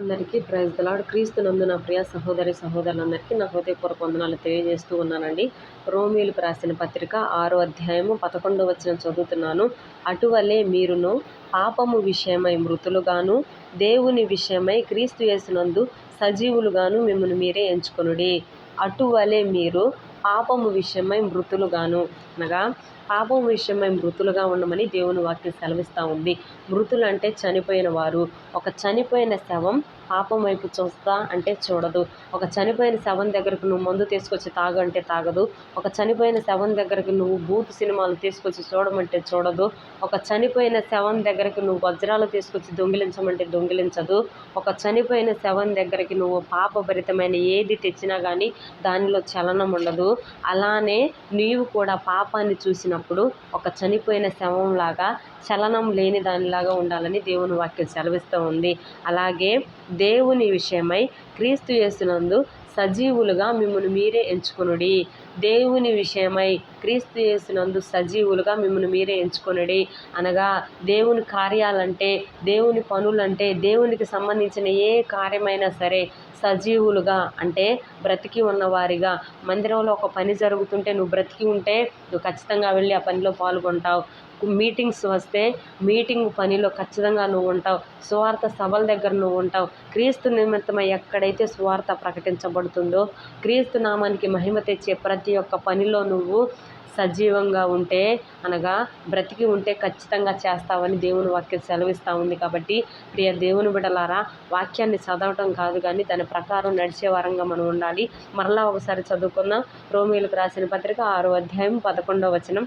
అందరికీ praise the Lord క్రీస్తు నందు నా ప్రియ సహోదరి సహోదరులందరికీ నా హృదయపూర్వక వందనాలు తెలియజేస్తూ ఉన్నానండి. రోమిలకు రాసిన పత్రిక ఆరో అధ్యాయము పదకొండు వచ్చిన చదువుతున్నాను. అటువలే మీరును పాపము విషయమై మృతులుగాను దేవుని విషయమై క్రీస్తు యేసునందు సజీవులుగాను మిమ్మల్ని మీరే ఎంచుకొనుడి. అటువలే మీరు పాపము విషయమై మృతులుగాను అనగా పాపం విషయమై మృతులుగా ఉండమని దేవుని వాక్యం సెలవిస్తూ ఉంది. మృతులు అంటే చనిపోయిన వారు. ఒక చనిపోయిన శవం పాపం వైపు చూస్తా అంటే చూడదు. ఒక చనిపోయిన శవం దగ్గరకు నువ్వు మందు తీసుకొచ్చి తాగు అంటే తాగదు. ఒక చనిపోయిన శవం దగ్గరకు నువ్వు బూత్ సినిమాలు తీసుకొచ్చి చూడమంటే చూడదు. ఒక చనిపోయిన శవం దగ్గరికి నువ్వు వజ్రాలు తీసుకొచ్చి దొంగిలించమంటే దొంగిలించదు. ఒక చనిపోయిన శవం దగ్గరికి నువ్వు పాపభరితమైన ఏది తెచ్చినా కానీ దానిలో చలనం ఉండదు. అలానే నీవు కూడా పాపాన్ని చూసినప్పుడు ఒక చనిపోయిన శవంలాగా చలనం లేని దానిలాగా ఉండాలని దేవుని వాక్యం సెలవిస్తూ ఉంది. అలాగే దేవుని విషయమై క్రీస్తు యేసునందు సజీవులుగా మిమ్మల్ని మీరే ఎంచుకొనుడి. దేవుని విషయమై క్రీస్తు యేసునందు సజీవులుగా మిమ్మల్ని మీరే ఎంచుకొనుడి. అనగా దేవుని కార్యాలంటే దేవుని పనులంటే దేవునికి సంబంధించిన ఏ కార్యమైనా సరే సజీవులుగా అంటే బ్రతికి ఉన్నవారిగా. మందిరంలో ఒక పని జరుగుతుంటే నువ్వు బ్రతికి ఉంటే నువ్వు ఖచ్చితంగా వెళ్ళి ఆ పనిలో పాల్గొంటావు. మీటింగ్స్ వస్తే మీటింగ్ పనిలో ఖచ్చితంగా నువ్వు ఉంటావు. స్వార్థ సభల దగ్గర నువ్వు ఉంటావు. క్రీస్తు నిమిత్తమై ఎక్కడైతే స్వార్థ ప్రకటించబడుతుందో క్రీస్తు నామానికి మహిమ తెచ్చే ప్రతి ఒక్క పనిలో నువ్వు సజీవంగా ఉంటే అనగా బ్రతికి ఉంటే ఖచ్చితంగా చేస్తావని దేవుని వాక్యం సెలవిస్తూ ఉంది కాబట్టి ప్రియ దేవుని బిడలారా వాక్యాన్ని చదవటం కాదు కానీ దాని ప్రకారం నడిచే వారంగా మనం ఉండాలి. మరలా ఒకసారి చదువుకుందాం. రోమిలకు రాసిన పత్రిక ఆరో అధ్యాయం పదకొండవ వచనం.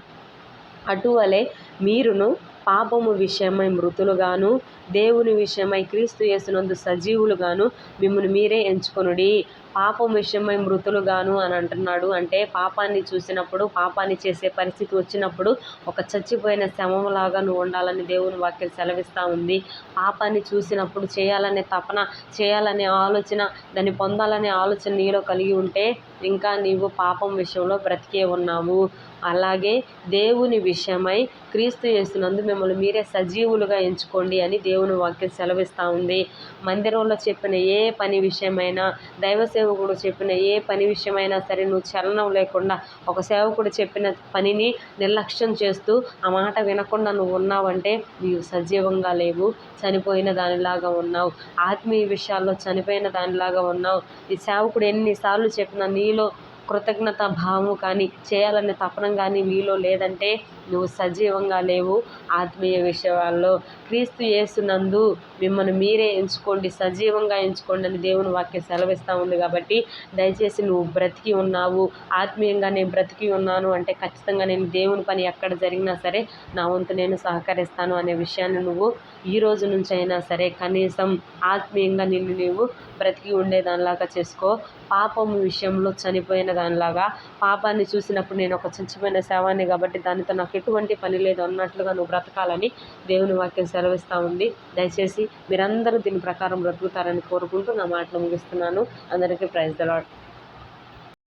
అటువలే మీరును పాపము విషయమై మృతులుగాను దేవుని విషయమై క్రీస్తు యేసునందు సజీవులుగాను మిమ్మల్ని మీరే ఎంచుకొనుడి. పాపం విషయమై మృతులుగాను అని అంటున్నాడు. అంటే పాపాన్ని చూసినప్పుడు పాపాన్ని చేసే పరిస్థితి వచ్చినప్పుడు ఒక చచ్చిపోయిన శవంలాగా నువ్వు ఉండాలని దేవుని వాక్యం సెలవిస్తూ ఉంది. పాపాన్ని చూసినప్పుడు చేయాలనే తపన చేయాలనే ఆలోచన దాన్ని పొందాలనే ఆలోచన నీలో కలిగి ఉంటే ఇంకా నీవు పాపం విషయంలో బ్రతికే ఉన్నావు. అలాగే దేవుని విషయమై క్రీస్తు చేస్తున్నందు మిమ్మల్ని మీరే సజీవులుగా ఎంచుకోండి అని దేవుని వాక్యం సెలవిస్తూ ఉంది. మందిరంలో చెప్పిన ఏ పని విషయమైనా దైవ సేవకుడు చెప్పిన ఏ పని విషయమైనా సరే నువ్వు చలనం లేకుండా ఒక సేవకుడు చెప్పిన పనిని నిర్లక్ష్యం చేస్తూ ఆ మాట వినకుండా నువ్వు ఉన్నావంటే నీవు సజీవంగా లేవు. చనిపోయిన దానిలాగా ఉన్నావు. ఆత్మీయ విషయాల్లో చనిపోయిన దానిలాగా ఉన్నావు. ఈ సేవకుడు ఎన్నిసార్లు చెప్పినా మీలో కృతజ్ఞత భావము కానీ చేయాలనే తపనం కానీ మీలో లేదంటే నువ్వు సజీవంగా లేవు. ఆత్మీయ విషయాల్లో క్రీస్తు యేసునందు మిమ్మల్ని మీరే ఎంచుకోండి సజీవంగా ఎంచుకోండి అని దేవుని వాక్యం సెలవిస్తూ ఉంది కాబట్టి దయచేసి నువ్వు బ్రతికి ఉన్నావు. ఆత్మీయంగా నేను బ్రతికి ఉన్నాను అంటే ఖచ్చితంగా నేను దేవుని పని ఎక్కడ జరిగినా సరే నా వంతు నేను సహకరిస్తాను అనే విషయాన్ని నువ్వు ఈ రోజు నుంచి అయినా సరే కనీసం ఆత్మీయంగా నిన్ను నీవు బ్రతికి ఉండేదానిలాగా చేసుకో. పాపం విషయంలో చనిపోయిన దానిలాగా పాపాన్ని చూసినప్పుడు నేను ఒక చచ్చిపోయిన శవాన్ని కాబట్టి దానితో నాకు ఎటువంటి పని లేదు అన్నట్లుగా నువ్వు బ్రతకాలని దేవుని వాక్యం సెలవిస్తూ ఉంది. దయచేసి మీరందరూ దీని ప్రకారం బ్రతుకుతారని కోరుకుంటూ నా మాటలు ముగిస్తున్నాను. అందరికీ ప్రైజ్ దలాడ్